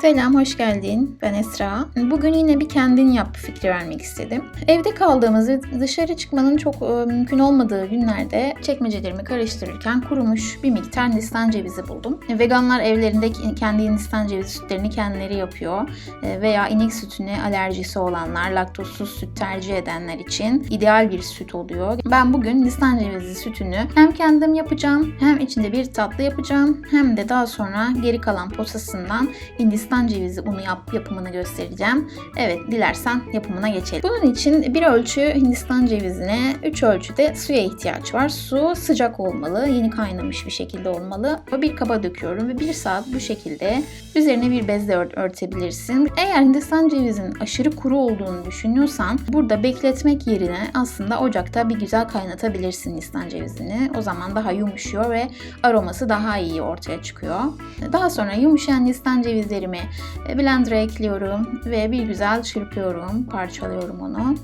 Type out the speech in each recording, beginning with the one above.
Selam, hoş geldin. Ben Esra. Bugün yine bir kendin yap fikri vermek istedim. Evde kaldığımız ve dışarı çıkmanın çok e, mümkün olmadığı günlerde çekmecelerimi karıştırırken kurumuş bir miktar Hindistan cevizi buldum. Veganlar evlerinde kendi Hindistan cevizi sütlerini kendileri yapıyor. E, veya inek sütüne alerjisi olanlar, laktozsuz süt tercih edenler için ideal bir süt oluyor. Ben bugün Hindistan cevizi sütünü hem kendim yapacağım, hem içinde bir tatlı yapacağım, hem de daha sonra geri kalan posasından Hindistan cevizi unu yap, yapımını göstereceğim. Evet dilersen yapımına geçelim. Bunun için bir ölçü Hindistan cevizine 3 ölçüde suya ihtiyaç var. Su sıcak olmalı, yeni kaynamış bir şekilde olmalı. Bir kaba döküyorum ve 1 saat bu şekilde üzerine bir bezle ört- örtebilirsin. Eğer Hindistan cevizinin aşırı kuru olduğunu düşünüyorsan burada bekletmek yerine aslında ocakta bir güzel kaynatabilirsin Hindistan cevizini. O zaman daha yumuşuyor ve aroması daha iyi ortaya çıkıyor. Daha sonra yumuşayan Hindistan cevizlerimi blender'a ekliyorum ve bir güzel çırpıyorum, parçalıyorum onu.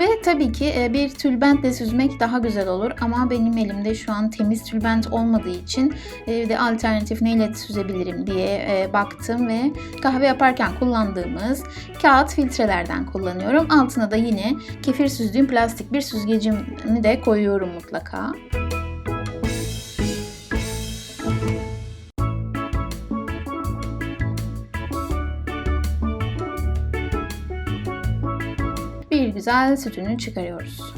Ve tabii ki e, bir tülbentle süzmek daha güzel olur ama benim elimde şu an temiz tülbent olmadığı için evde alternatif neyle süzebilirim diye e, baktım ve kahve yaparken kullandığımız kağıt filtrelerden kullanıyorum. Altına da yine kefir süzdüğüm plastik bir süzgecimi de koyuyorum mutlaka. Güzel sütünü çıkarıyoruz.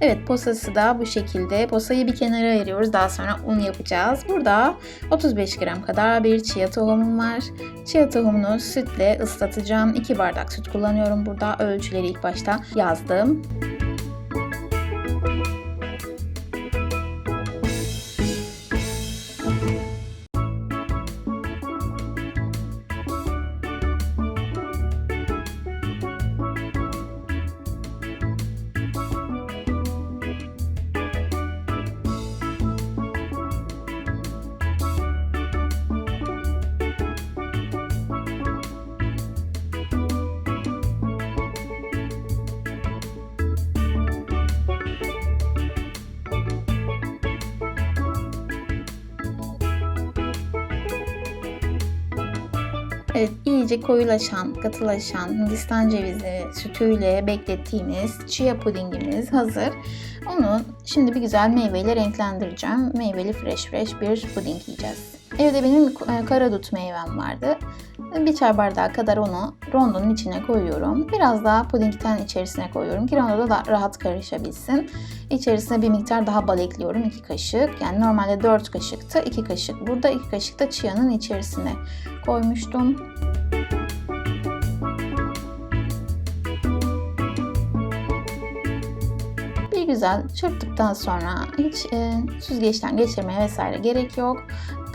Evet posası da bu şekilde. Posayı bir kenara ayırıyoruz. Daha sonra un yapacağız. Burada 35 gram kadar bir chia tohumum var. Chia tohumunu sütle ıslatacağım. 2 bardak süt kullanıyorum burada. Ölçüleri ilk başta yazdım. Evet, iyice koyulaşan, katılaşan Hindistan cevizi sütüyle beklettiğimiz chia pudingimiz hazır. Onu şimdi bir güzel meyveyle renklendireceğim. Meyveli fresh fresh bir puding yiyeceğiz. Evde benim karadut meyvem vardı. Bir çay bardağı kadar onu rondonun içine koyuyorum. Biraz daha pudingten içerisine koyuyorum ki rondoda da rahat karışabilsin. İçerisine bir miktar daha bal ekliyorum. 2 kaşık. Yani normalde 4 kaşıktı. 2 kaşık burada. 2 kaşık da chia'nın içerisine koymuştum. Güzel çırptıktan sonra hiç e, süzgeçten geçirmeye vesaire gerek yok.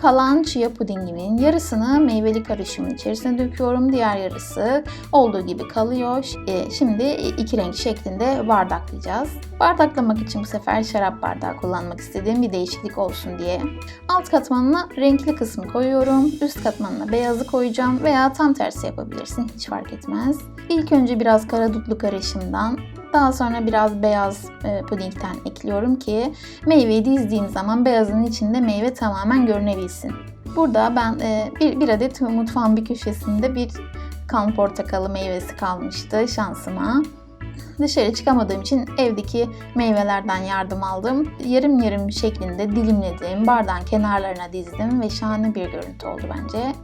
Kalan chia pudingimin yarısını meyveli karışımın içerisine döküyorum. Diğer yarısı olduğu gibi kalıyor. E, şimdi iki renk şeklinde bardaklayacağız. Bardaklamak için bu sefer şarap bardağı kullanmak istediğim bir değişiklik olsun diye. Alt katmanına renkli kısmı koyuyorum. Üst katmanına beyazı koyacağım veya tam tersi yapabilirsin. Hiç fark etmez. İlk önce biraz karadutlu karışımdan daha sonra biraz beyaz e, pudingten ekliyorum ki meyveyi dizdiğim zaman beyazın içinde meyve tamamen görünebilsin. Burada ben e, bir, bir adet mutfağın bir köşesinde bir kan portakalı meyvesi kalmıştı şansıma. Dışarı çıkamadığım için evdeki meyvelerden yardım aldım. Yarım yarım şeklinde dilimledim, bardağın kenarlarına dizdim ve şahane bir görüntü oldu bence.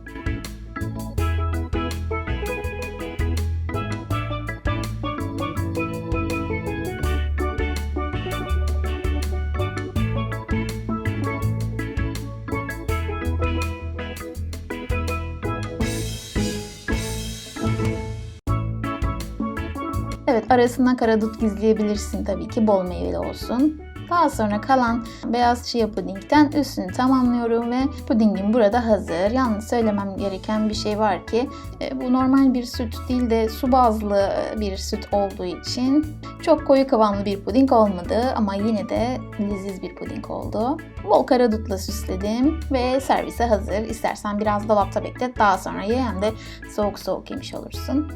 Evet arasına karadut gizleyebilirsin tabii ki bol meyveli olsun. Daha sonra kalan beyaz chia pudingden üstünü tamamlıyorum ve pudingim burada hazır. Yalnız söylemem gereken bir şey var ki e, bu normal bir süt değil de su bazlı bir süt olduğu için çok koyu kıvamlı bir puding olmadı ama yine de leziz bir puding oldu. Bol karadutla süsledim ve servise hazır. İstersen biraz dolapta beklet daha sonra ye hem de soğuk soğuk yemiş olursun.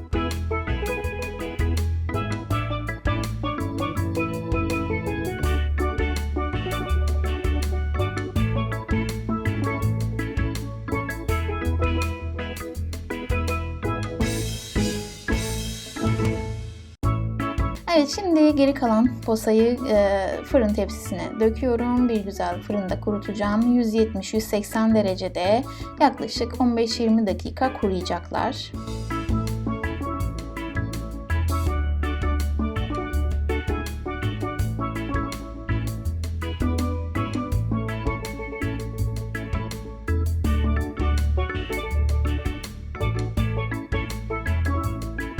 Evet şimdi geri kalan posayı e, fırın tepsisine döküyorum. Bir güzel fırında kurutacağım. 170-180 derecede yaklaşık 15-20 dakika kuruyacaklar.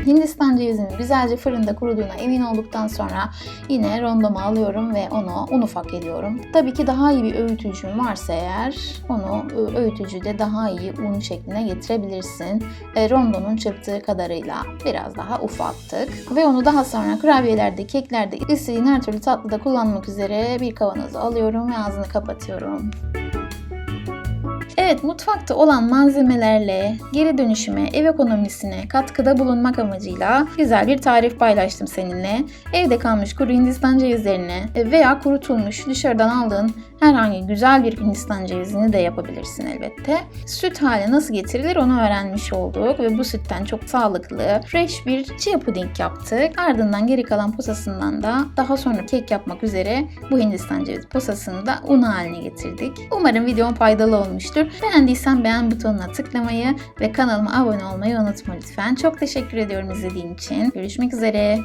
Hindistan cevizinin güzelce fırında kuruduğuna emin olduktan sonra yine rondoma alıyorum ve onu un ufak ediyorum. Tabii ki daha iyi bir öğütücün varsa eğer onu e, öğütücüde daha iyi un şekline getirebilirsin. E, rondonun çırptığı kadarıyla biraz daha ufalttık. Ve onu daha sonra kurabiyelerde, keklerde, istediğin her türlü tatlıda kullanmak üzere bir kavanoza alıyorum ve ağzını kapatıyorum. Evet, mutfakta olan malzemelerle geri dönüşüme, ev ekonomisine katkıda bulunmak amacıyla güzel bir tarif paylaştım seninle. Evde kalmış kuru Hindistan cevizlerini veya kurutulmuş dışarıdan aldığın herhangi güzel bir Hindistan cevizini de yapabilirsin elbette. Süt hale nasıl getirilir onu öğrenmiş olduk ve bu sütten çok sağlıklı, fresh bir chia puding yaptık. Ardından geri kalan posasından da daha sonra kek yapmak üzere bu Hindistan cevizi posasını da un haline getirdik. Umarım videom faydalı olmuştur. Beğendiysen beğen butonuna tıklamayı ve kanalıma abone olmayı unutma lütfen. Çok teşekkür ediyorum izlediğin için. Görüşmek üzere.